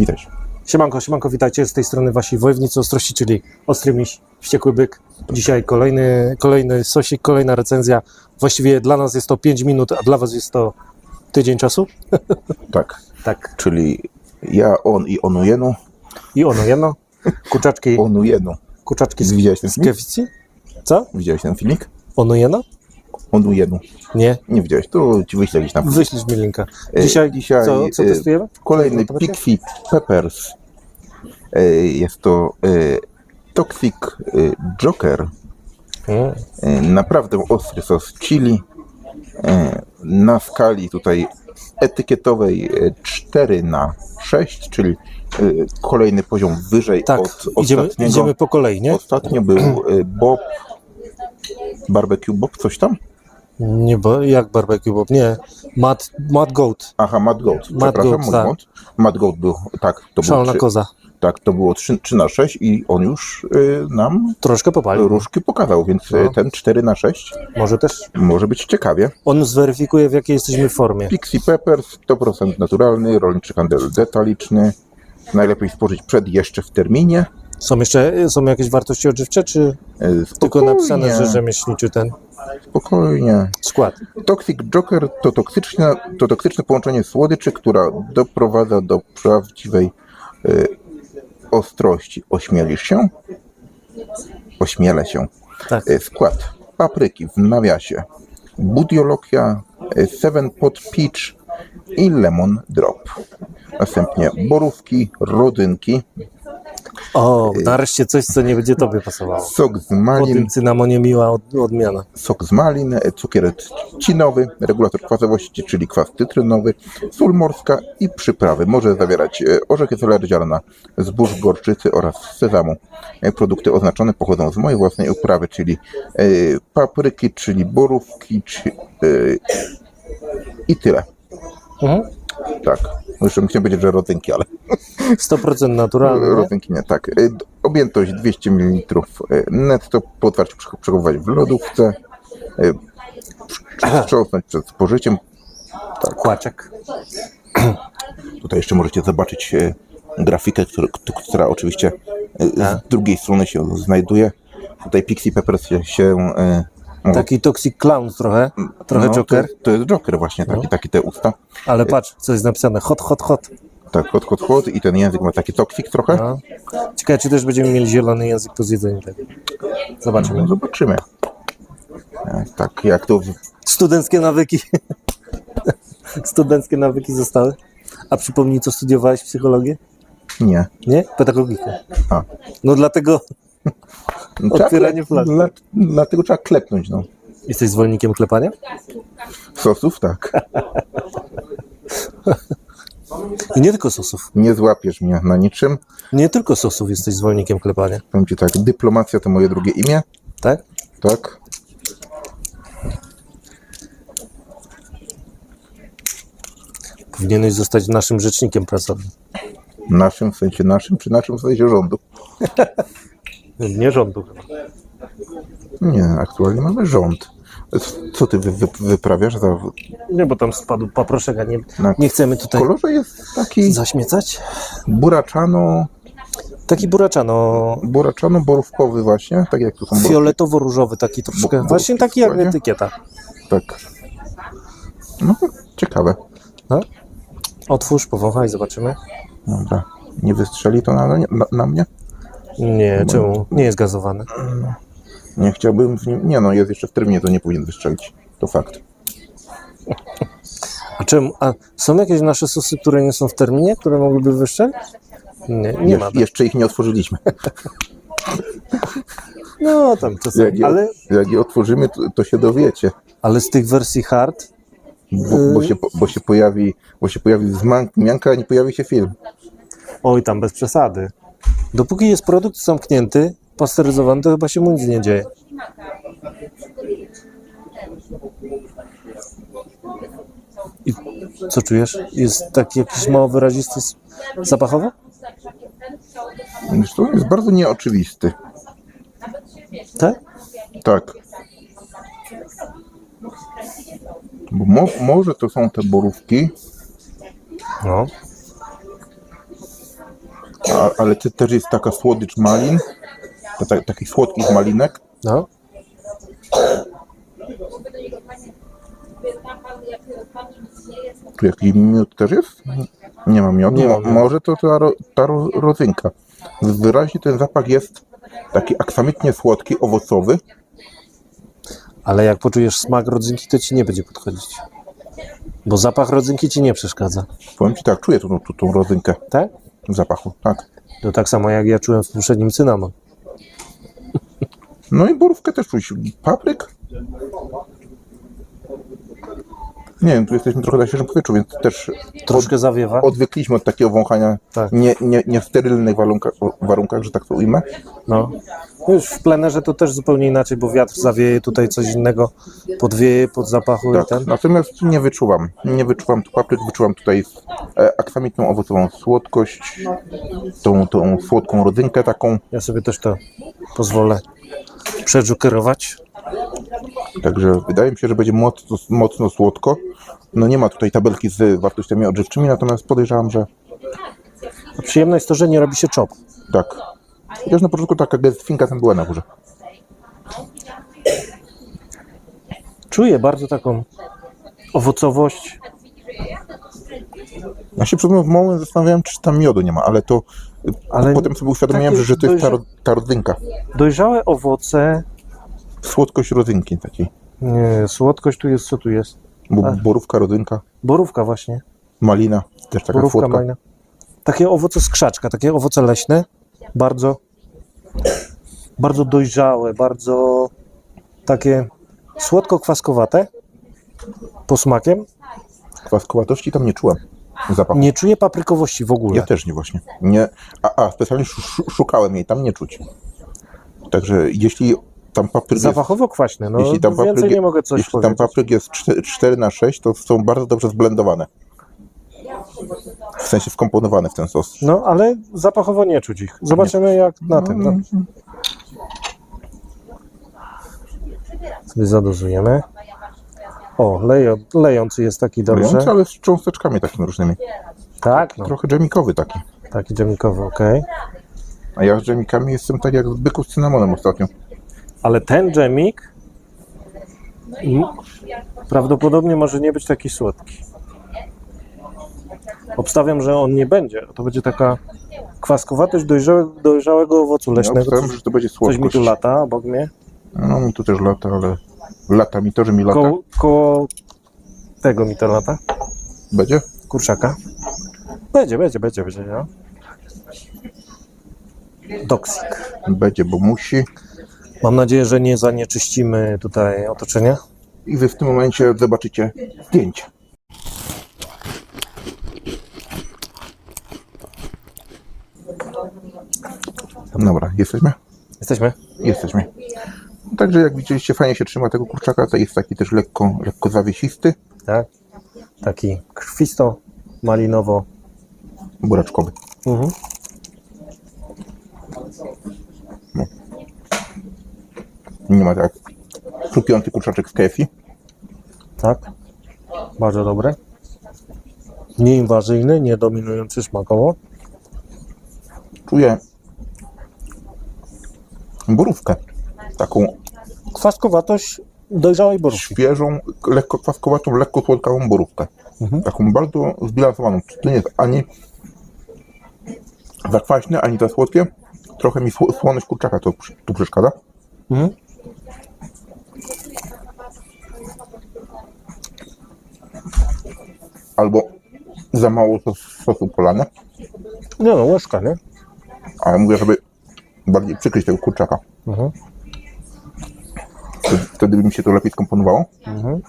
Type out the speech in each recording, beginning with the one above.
Witaj. Siemanko, siemanko, witajcie. Z tej strony wasi wojownicy ostrości, czyli Ostry Miś, Wściekły Byk. Dzisiaj kolejny, kolejny sosik, kolejna recenzja. Właściwie dla nas jest to 5 minut, a dla was jest to tydzień czasu. Tak, Tak. czyli ja, on i onujenu. I ono jedno. Kurczaczki, Onujenu. kurczaczki z, Widziałeś ten filmik? keficji? Co? Widziałeś ten filmik? Ono jedno? Onujenu. Nie. Nie widziałeś, to ci wyślę gdzieś na Wyślisz mi linka. E, Dzisiaj, dzisiaj, co, co e, testujemy? Kolejny. Pixie Peppers. E, Jest to Toxic Joker. Mm. E, Naprawdę ostry sos chili. Na skali tutaj etykietowej e, 4 na 6, czyli kolejny poziom wyżej Tak, od idziemy, ostatniego. idziemy po kolei, nie? Ostatnio był Bob, Barbecue Bob, coś tam? Nie, bo jak barbecue Bob? Nie. Mad, Mad Goat. Aha, Mad Goat, Mad przepraszam, Goat, mój tak. błąd. Mad Goat był, tak, to było, Szalona trzy, koza. tak, to było 3, 3 na 6 i on już y, nam Troszkę popalił. różki pokazał, więc y, No. ten 4 na 6 Może też. może być ciekawie. On zweryfikuje, w jakiej jesteśmy formie. Pixie Peppers 100% naturalny, rolniczy handel detaliczny. Najlepiej spożyć przed jeszcze w terminie. Są jeszcze są jakieś wartości odżywcze, czy Y, tylko napisane, że rzemieślniczy ten spokojnie. skład? Toxic Joker to toksyczne, to toksyczne połączenie słodyczy, która doprowadza do prawdziwej y, ostrości. Ośmielisz się? Ośmielę się. Tak. Y, Skład papryki w nawiasie, budiologia, y, seven pot peach i lemon drop. Następnie borówki, rodzynki, O, nareszcie coś, co nie będzie tobie pasowało. sok z Po malin, tym cynamonie miła od, odmiana. sok z malin, e, cukier trzcinowy, regulator kwasowości, czyli kwas cytrynowy, sól morska i przyprawy. Może zawierać e, orzechy solery ziarna, zbóż gorczycy oraz sezamu. E, Produkty oznaczone pochodzą z mojej własnej uprawy, czyli papryki, czyli borówki czy, i tyle. Mhm. Tak. Jeszcze chciałem powiedzieć, że rodzynki, ale 100% naturalny. nie? rodzynki nie. Tak. D- Objętość 200 ml netto. Po otwarciu prze- przechowywać w lodówce. Wstrz- Wstrząsnąć przed spożyciem. Kłaczek. Tutaj jeszcze możecie zobaczyć grafikę, która, która oczywiście Tak. z drugiej strony się znajduje. Tutaj Pixie Peppers się, Taki toxic clown trochę. Trochę no, Joker. To, to jest Joker właśnie, taki, taki te usta. Ale patrz, co jest napisane. Hot, hot, hot. Tak, hot, hot, hot i ten język ma taki toksik trochę. No. Ciekawe, czy też będziemy mieli zielony język po zjedzeniu tego. Zobaczymy. No, zobaczymy. E, Tak, jak to Studenckie nawyki. Studenckie nawyki zostały. A przypomnij, co studiowałeś psychologię? nie. Nie? Pedagogikę. A. No dlatego Trzeba Otwieranie flaszki. Dla, dlatego trzeba klepnąć, no. jesteś zwolennikiem klepania? Sosów, tak. I nie tylko sosów. Nie złapiesz mnie na niczym. Nie tylko sosów jesteś zwolennikiem klepania. Powiem ci tak, dyplomacja to moje drugie imię, Tak? tak? Powinieneś zostać naszym rzecznikiem prasowym. Naszym, w sensie naszym, czy naszym w sensie rządu? Nie rządu. Nie, aktualnie mamy rząd. Co ty wy, wy, wyprawiasz za... Nie, bo tam spadł paproszek, a nie, Na nie chcemy tutaj kolorze jest taki zaśmiecać. buraczano, Taki buraczano, buraczano borówkowy właśnie, tak jak tu są borówki. fioletowo-różowy, taki troszkę, Bo- właśnie taki jak dokładnie. etykieta. Tak. No, ciekawe. No? Otwórz, powąchaj, zobaczymy. Dobra. Nie wystrzeli to na, na, na mnie? Nie, czemu? Nie jest gazowany. Nie chciałbym w nim... Nie no, jest jeszcze w terminie, to nie powinien wystrzelić. To fakt. A czemu? A są jakieś nasze sosy, które nie są w terminie, które mogłyby wyższe? Nie, nie Jesz, ma. jeszcze ich nie otworzyliśmy. No tam czasami, Jak je, ale, jak je otworzymy, to, to się dowiecie. ale z tych wersji hard, Bo, bo, się, po- bo się pojawi, bo się pojawi wzmianka, a nie pojawi się film. oj tam bez przesady. Dopóki jest produkt zamknięty, pasteryzowany, to chyba się mu nic nie dzieje. I co czujesz? Jest taki jakiś mało wyrazisty zapachowo? To jest bardzo nieoczywisty. Tak? Tak. Bo mo, może to są te borówki, No. A, ale ty, też jest taka słodycz malin, to ta, takich słodkich malinek. No. Tu jakiś miód też jest? Nie ma miodu. Nie ma miodu. Może to ta, ro, ta ro, rodzynka. Wyraźnie ten zapach jest taki aksamitnie słodki, owocowy. Ale jak poczujesz smak rodzynki, to ci nie będzie podchodzić. Bo zapach rodzynki ci nie przeszkadza. Powiem ci tak, czuję tą, tą, tą rodzynkę Tak? W zapachu. Tak. To tak samo jak ja czułem w poprzednim cynamon. No i borówkę też czuć. Papryk? Nie wiem, tu jesteśmy trochę na świeżym powietrzu, więc też Troszkę zawiewa. odwykliśmy od takiego wąchania Tak. nie, nie, nie w sterylnych warunkach, warunkach, że tak to ujmę. No. No Już w plenerze to też zupełnie inaczej, bo wiatr zawieje tutaj coś innego, podwieje pod zapachu i Tak. ten. Natomiast nie wyczuwam. Nie wyczuwam tu papryk, wyczuwam tutaj e, aksamitną owocową słodkość, tą, tą słodką rodzynkę taką. Ja sobie też to pozwolę przedżukerować. Także wydaje mi się, że będzie mocno, mocno słodko. No nie ma tutaj tabelki z wartościami odżywczymi, natomiast podejrzewam, że A Przyjemne jest to, że nie robi się czop. tak. Chociaż na początku taka gestwinka tam była na górze. Czuję bardzo taką owocowość. Ja się przed moment zastanawiałem, czy tam miodu nie ma, ale to Ale potem sobie uświadomiłem, takie że, że to jest ta, dojrza- ro- ta rodzynka. Dojrzałe owoce. Słodkość rodzynki takiej. Nie, słodkość tu jest, co tu jest? Bo borówka, rodzynka, Borówka właśnie. malina, też taka Borówka słodka. malina. Takie owoce z krzaczka, takie owoce leśne. Bardzo, bardzo dojrzałe, bardzo takie słodko-kwaskowate. Posmakiem. Kwaskowatości tam nie czułem. Zapachu. Nie czuję paprykowości w ogóle. Ja też nie właśnie. Nie, a, a specjalnie szu- szu- szukałem jej, tam nie czuć. Także jeśli tam papryk Zapachowo kwaśne, no jeśli tam więcej papryk, nie mogę coś jeśli tam papryk jest 4, 4 na 6, to są bardzo dobrze zblendowane. W sensie wkomponowane w ten sos. No, ale zapachowo nie czuć ich. Zobaczymy jak na tym. No. Sobie zadozujemy. O, lejo, lejący jest taki dobrze. Lejący, ale z cząsteczkami takimi różnymi. Tak, no, Trochę dżemikowy taki. taki dżemikowy, okej. A ja z dżemikami jestem tak jak z byku z cynamonem ostatnio. Ale ten dżemik prawdopodobnie może nie być taki słodki. Obstawiam, że on nie będzie. To będzie taka kwaskowatość dojrzałego, dojrzałego owocu Ja leśnego. obstawiam, Coś, że to będzie coś mi słodkość. tu lata obok mnie. No mi tu też lata, ale lata mi to, że mi lata. Koło, koło tego mi to lata. Będzie? Kurczaka. Będzie, będzie, będzie, będzie. No. Toksik. Będzie, bo musi. Mam nadzieję, że nie zanieczyścimy tutaj otoczenia. I wy w tym momencie zobaczycie zdjęcie. Dobra, jesteśmy? Jesteśmy? Jesteśmy. Także jak widzieliście, fajnie się trzyma tego kurczaka, to jest taki też lekko, lekko zawiesisty, Tak. Taki krwisto, malinowo. buraczkowy. Mhm. Nie ma tak chrupiący kurczaczek z KFC. Tak. Bardzo dobre. Nieinwazyjny, nie dominujący smakowo. Czuję borówkę. Taką Kwaskowatość dojrzałej borówki. świeżą, lekko kwaskowatą, lekko słodkawą borówkę. Mhm. Taką bardzo zbilansowaną. To nie jest ani za kwaśne, ani za słodkie. Trochę mi sło- słoność kurczaka to tu przeszkadza. Mhm. Albo za mało sos, sosu polane. Nie no, łyżka, nie? Ale mówię, żeby bardziej przykryć tego kurczaka. Mhm. Wtedy- Wtedy by mi się to lepiej skomponowało. Mhm.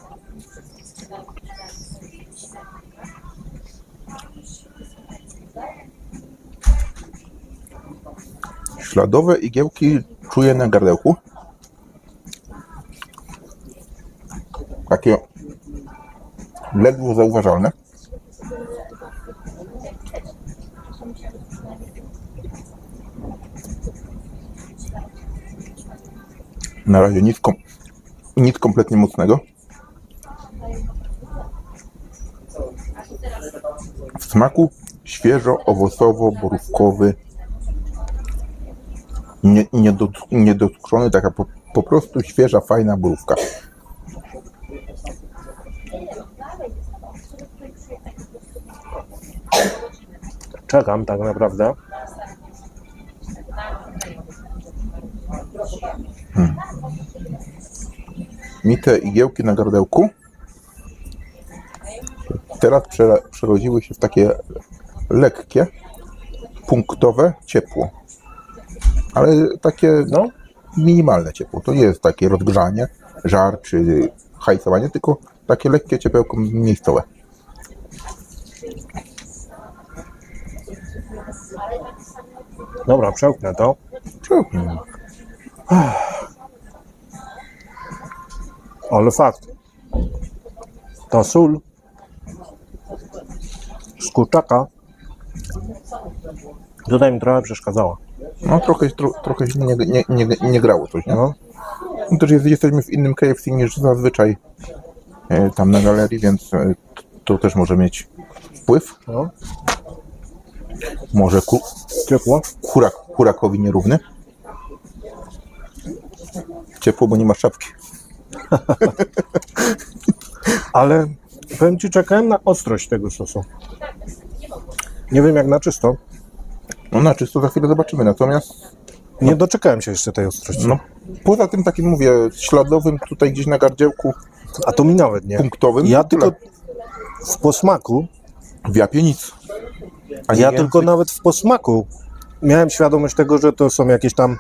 Śladowe igiełki czuję na gardełku. Takie ledwo zauważalne. Na razie nic, kom- nic kompletnie mocnego. W smaku świeżo, owocowo, borówkowy Nie, niedot- niedotkrzony, taka po, po prostu świeża, fajna borówka. Czekam tak naprawdę. Mi te igiełki na gardełku teraz prze, przerodziły się w takie lekkie, punktowe ciepło. Ale takie No, minimalne ciepło. To nie jest takie rozgrzanie, żar czy hajcowanie, tylko takie lekkie ciepełko miejscowe. Dobra, przełknę to. Przełknij. Ale fakt. Ta sól z kurczaka tutaj mi trochę przeszkadzała. No trochę, tro, trochę się nie, nie, nie, nie grało coś, nie? No. No też jest, jesteśmy w innym KFC niż zazwyczaj e, tam na galerii, więc e, to też może mieć wpływ. No. Może ku, Ciepło. kurak, kurakowi nierówny. Ciepło, bo nie ma szapki. Ale powiem Ci, czekałem na ostrość tego sosu. Nie wiem jak na czysto. No na czysto za chwilę zobaczymy, natomiast Nie doczekałem się jeszcze tej ostrości. no, poza tym takim mówię, śladowym tutaj gdzieś na gardziełku A to mi nawet nie. punktowym, Ja to tyle. tylko w posmaku, w japie nic. Ani ja tylko nawet w posmaku miałem świadomość tego, że to są jakieś tam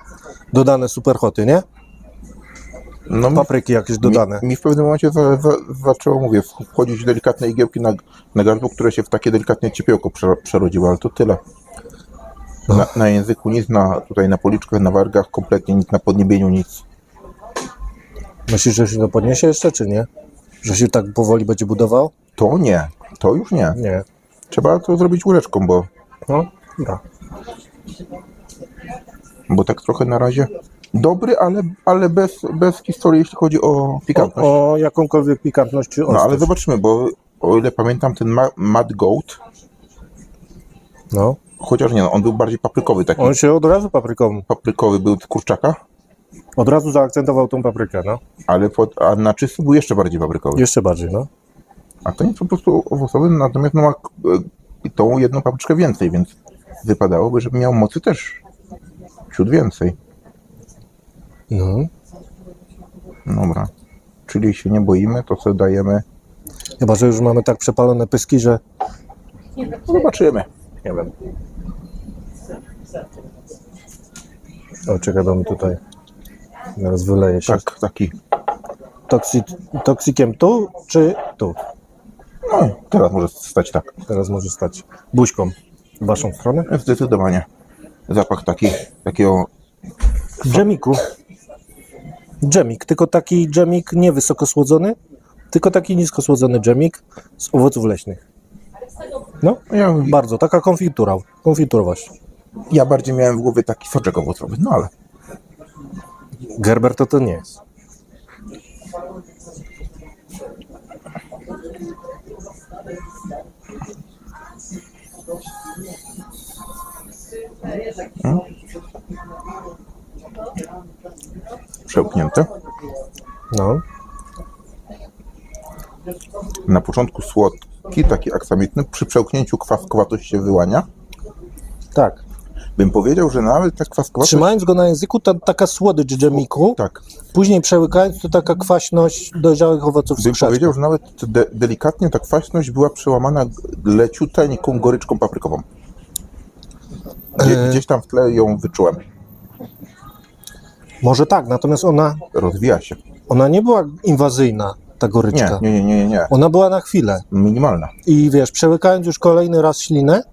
dodane superhoty, nie? no, Papryki jakieś dodane. Mi, mi w pewnym momencie za, za, zaczęło, mówię, wchodzić delikatne igiełki na, na gardło, które się w takie delikatne ciepełko prze, przerodziły, ale to tyle. Na, na języku nic, na, tutaj na policzkach, na wargach kompletnie nic, na podniebieniu nic. Myślisz, że się to podniesie jeszcze, czy nie? Że się tak powoli będzie budował? To nie, to już nie. Nie. Trzeba to zrobić łyżeczką, bo, No, dobra. bo tak trochę na razie dobry, ale, ale bez, bez historii, jeśli chodzi o pikantność. O, o jakąkolwiek pikantność czy No ale zobaczymy, bo o ile pamiętam ten ma, Mad Goat, No. chociaż nie, no, on był bardziej paprykowy, taki On się od razu papryką, paprykowy był z kurczaka, od razu zaakcentował tą paprykę, no. ale pod, a na czysty był jeszcze bardziej paprykowy. Jeszcze bardziej, no. A ten jest po prostu owocowy, natomiast no ma e, tą jedną papryczkę więcej, więc wypadałoby, żeby miał mocy też ciut więcej. no. Dobra. Czyli się nie boimy, to sobie dajemy. Chyba, że już mamy tak przepalone pyski, że... Zobaczymy. Nie wiem. O, czekaj, bo mi tutaj zaraz wyleje się. Tak, taki. Toksik, toksikiem tu, czy tu? No, teraz może stać tak. Teraz może stać buźką w waszą stronę. Zdecydowanie. Zapach taki, takiego. Dżemiku. Dżemik, tylko taki dżemik nie wysoko słodzony, tylko taki nisko słodzony dżemik z owoców leśnych. No, Ja, bardzo, taka konfitura, konfiturowość. ja bardziej miałem w głowie taki soczek owocowy, no ale. Gerber to to nie jest. Przełknięte. No, Na początku słodki, taki aksamitny. Przy przełknięciu kwaskowatość się wyłania. tak. Bym powiedział, że nawet ta kwaskowatość. Trzymając go na języku, ta, taka słodycz dżemiku, Tak. później przełykając, to taka kwaśność dojrzałych owoców Bym powiedział, że nawet de delikatnie ta kwaśność była przełamana leciuteńką goryczką paprykową. Gdzie, E. Gdzieś tam w tle ją wyczułem. Może tak, natomiast ona, Rozwija się. ona nie była inwazyjna, ta goryczka. nie, nie, nie, nie, nie. Ona była na chwilę. Minimalna. I wiesz, przełykając już kolejny raz ślinę,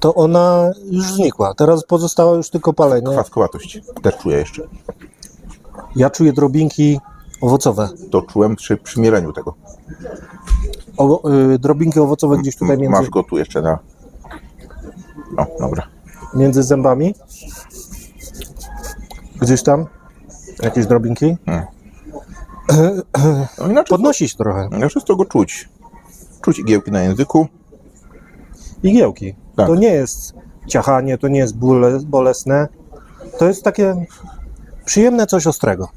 to ona już znikła. Teraz pozostała już tylko palenie. Kwaskowatość też czuję jeszcze. Ja czuję drobinki owocowe. To czułem przy, przy mieleniu tego. O, y, drobinki owocowe gdzieś tutaj między, Masz go tu jeszcze na... No, dobra. między zębami. Gdzieś tam. Jakieś drobinki. No inaczej, Podnosi się trochę. inaczej to go czuć. Czuć igiełki na języku. Igiełki. Tak. To nie jest ciachanie, to nie jest bóle, bolesne. To jest takie przyjemne coś ostrego.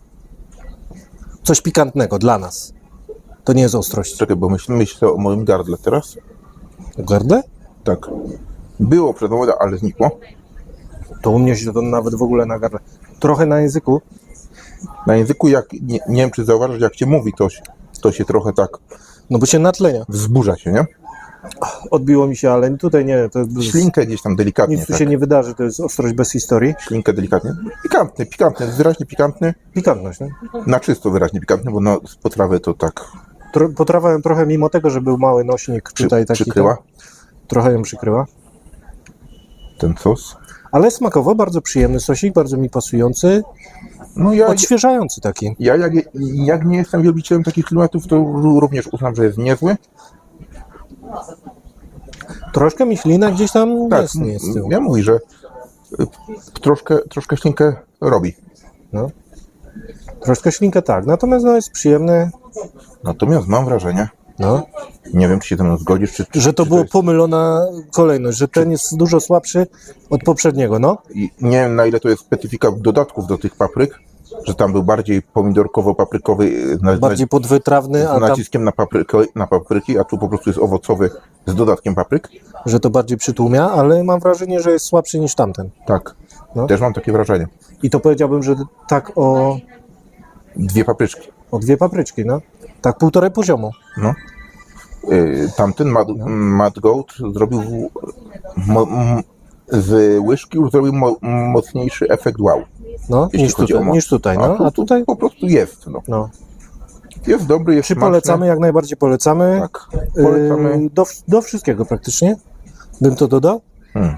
Coś pikantnego dla nas. To nie jest ostrość. Czekaj, bo myślę, myślę o moim gardle teraz. Gardle? Tak. Było przed momentem, ale znikło. To u mnie się to nawet w ogóle na gardle. Trochę na języku. Na języku, jak nie, nie wiem, czy zauważysz, jak cię mówi, się- to się trochę tak No bo się natlenia. wzburza się, nie? Odbiło mi się, ale tutaj nie. To Ślinkę gdzieś tam delikatnie. nic tu tak. się nie wydarzy. To jest ostrość bez historii. Ślinkę delikatnie. Pikantny, pikantny, wyraźnie pikantny. Pikantność. Nie? Na czysto wyraźnie pikantny, bo no, z potrawy to tak Tro, potrawałem trochę, mimo tego, że był mały nośnik przy, tutaj taki. przykryła trochę ją przykryła. ten sos. Ale smakowo bardzo przyjemny sosik, bardzo mi pasujący, No ja, odświeżający taki. ja jak, jak nie jestem wielbicielem takich klimatów, to również uznam, że jest niezły. Troszkę mi ślina gdzieś tam Tak, jest, nie jest z tyłu. ja mówię, że y, troszkę, troszkę ślinkę robi. No. Troszkę ślinkę tak, natomiast no jest przyjemny, Natomiast mam wrażenie, no, nie wiem, czy się ze mną zgodzisz, czy, czy że to czy było jest, pomylona kolejność, że ten jest dużo słabszy od poprzedniego, no. i nie wiem, na ile to jest specyfika dodatków do tych papryk, że tam był bardziej pomidorkowo-paprykowy na, Bardziej podwytrawny, z a tam, naciskiem na, paprykę, na papryki, a tu po prostu jest owocowy z dodatkiem papryk. że to bardziej przytłumia, ale mam wrażenie, że jest słabszy niż tamten. Tak, No. też mam takie wrażenie. I to powiedziałbym, że tak o, Dwie papryczki. o dwie papryczki, no. Tak półtorej poziomu. No. Y, Tamten Mad, Mad Goat zrobił mo, m, z łyżki już zrobił mo, mocniejszy efekt wow. No, niż tutaj, niż tutaj, no. tu- A tutaj, po prostu jest. No. no. Jest dobry, jest Czy smaczny. polecamy? Jak najbardziej polecamy. Tak, polecamy. Yy, do, do wszystkiego praktycznie. Bym to dodał. Hmm.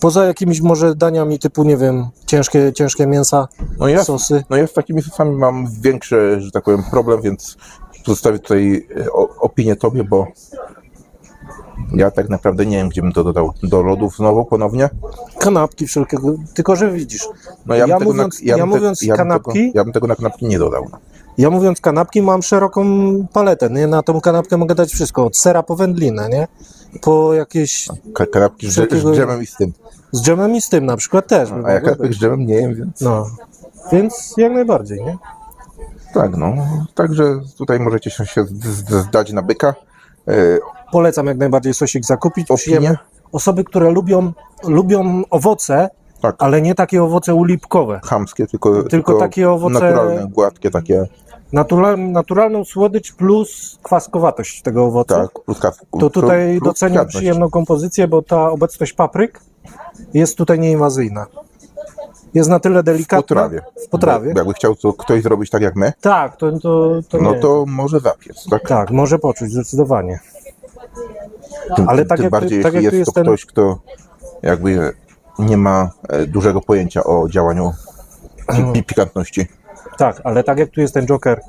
Poza jakimiś może daniami typu, nie wiem, ciężkie, ciężkie mięsa, No ja, sosy. no ja z takimi sosami mam większy, że tak powiem, problem, więc zostawię tutaj e, opinię tobie, bo ja tak naprawdę nie wiem, gdzie bym to dodał. Do lodów znowu ponownie. Kanapki wszelkiego. Tylko, że widzisz, No Ja bym tego mówiąc- na, ja ja bym te- mówiąc ja bym kanapki- Tego, ja bym tego na kanapki nie dodał. ja mówiąc kanapki, mam szeroką paletę. Nie? Na tą kanapkę mogę dać wszystko. Od sera po wędlinę, nie? Po jakieś. Ka- Kanapki z, z dżemem i z tym. Z dżemem i z tym na przykład też. A ja kanapek z dżemem nie jem, więc No. Więc jak najbardziej, nie? tak, no. Także tutaj możecie się zdać na byka. Polecam jak najbardziej sosik zakupić. Opinie? Osoby, które lubią, lubią owoce, Tak. ale nie takie owoce ulipkowe. chamskie, tylko, Tylko takie owoce- naturalne, gładkie takie, Natural, naturalną słodycz plus kwaskowatość tego owocu. tak, plus To tutaj plus doceniam kwiatność. przyjemną kompozycję, bo ta obecność papryk jest tutaj nieinwazyjna. Jest na tyle W delikatna. potrawie. W potrawie. Bo Jakby chciał to ktoś zrobić tak jak my, Tak, to, to, to no nie. to może zapiec, tak? Tak, może poczuć, zdecydowanie. Tym, Ale tak tym jak- bardziej, tak jeśli jest to ten- ktoś, kto jakby nie ma e, dużego pojęcia o działaniu pi- pi- pikantności. Tak, ale tak jak tu jest ten Joker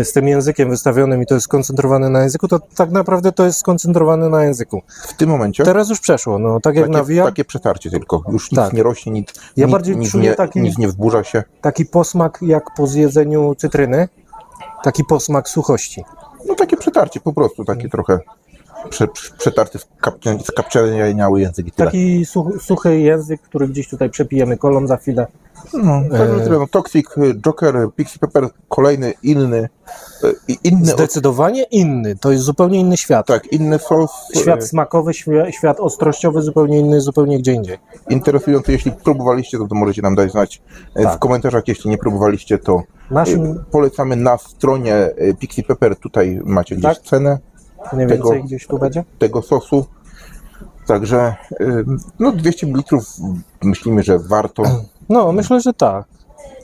y, z tym językiem wystawionym i to jest skoncentrowane na języku, to tak naprawdę to jest skoncentrowane na języku. W tym momencie Teraz już przeszło, no tak jak takie, nawija, takie przetarcie tylko. Już nic Tak. nie rośnie, nic, Ja nic, bardziej nic, czuję nie, taki- nic nie wzburza się. taki posmak jak po zjedzeniu cytryny, taki posmak suchości. No takie przetarcie po prostu, takie trochę prze, prze, przetarty, skapczeniały język i tyle. Taki such, suchy język, który gdzieś tutaj przepijemy kolą za chwilę. No, także tyle. No, Toxic, Joker, Pixie Pepper, kolejny, inny, e, i inny, od, Zdecydowanie inny, to jest zupełnie inny świat. tak, inny sos, Świat e, smakowy, świat ostrościowy, zupełnie inny, zupełnie gdzie indziej. interesujący. Jeśli próbowaliście, to, to możecie nam dać znać e, w Tak. komentarzach. Jeśli nie próbowaliście, to Naszym e, polecamy na stronie e, Pixie Pepper. Tutaj macie gdzieś Tak. cenę mniej tego- więcej gdzieś tu będzie. tego sosu. Także no 200 ml myślimy, że warto. No, myślę, że tak.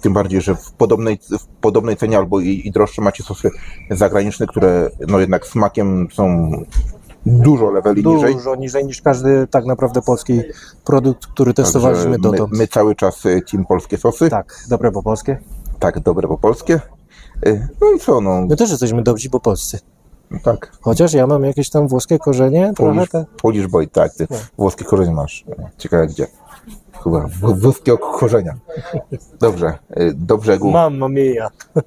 Tym bardziej, że w podobnej, w podobnej cenie albo i, i droższe macie sosy zagraniczne, które no jednak smakiem są dużo leveli niżej. Dużo niżej niż każdy tak naprawdę polski produkt, który testowaliśmy my, dotąd. my cały czas e, team polskie sosy. Tak, Tak, dobre po polskie. dobre po polskie. E, No i co, no My też jesteśmy dobrzy po polscy. Tak. Chociaż ja mam jakieś tam włoskie korzenie, trochę Polish, te... Polish boy, tak, ty włoskie korzenie masz. Ciekawe gdzie. Chyba w- włoskie korzenia. Dobrze, e, do brzegu. Mamma mia.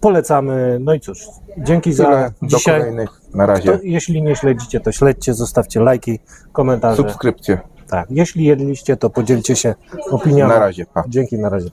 Polecamy. No i cóż, dzięki za Tyle, do dzisiaj. kolejnych. Na razie. jeśli nie śledzicie, to śledźcie, zostawcie lajki, komentarze. Subskrypcje. Tak, jeśli jedliście, to podzielcie się opiniami. Na razie, pa. Dzięki, na razie.